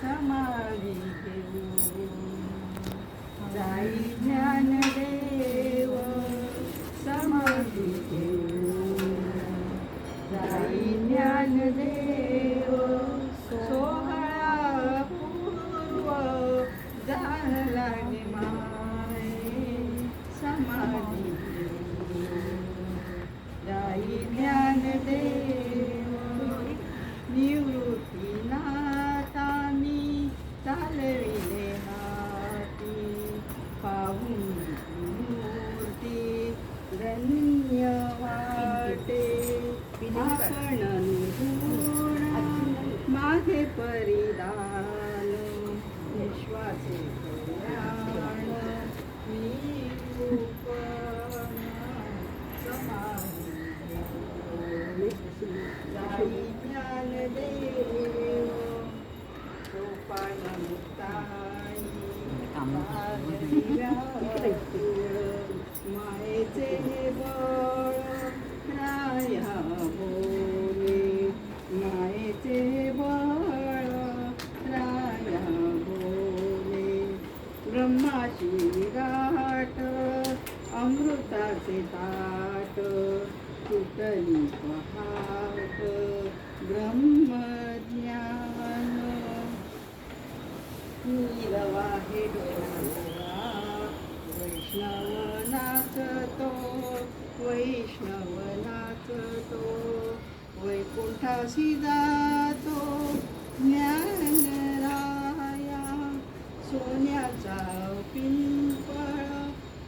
સમાવી ગયું જાય જ્ઞાન દેવ સમાવી ગયું જાય જ્ઞાન દેવ आपण निपुण माझे परिधान विश्वाचे ब्रह्माची विराट अमृताचे ताट तुटली पहाट ब्रह्मज्ञान. नीलवा हे डोळा वैष्णव नाचतो वैष्णव नाचतो वैकुंठाशी जातो ज्ञान सोन्याचा पिंपळ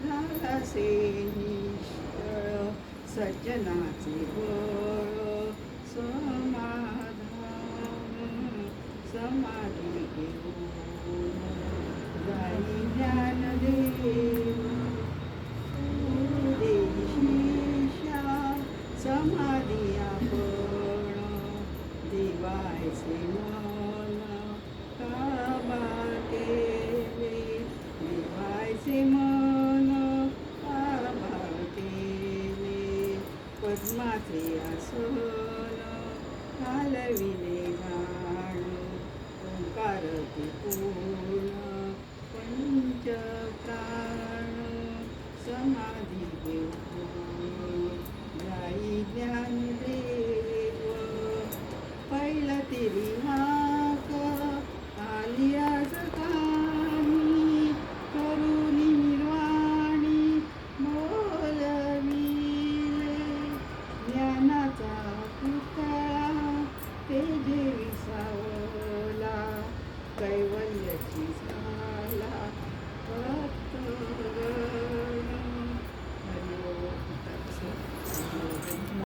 रासे निष्ठळ सज्जनाचे बळ समाधान समाधी घेऊन जाई ज्ञानदेव देशीशा समाधी आपण देवायचे मन काबा પદ્માથી આસોનો હાલવીને विसावला कैवल्याची झाला.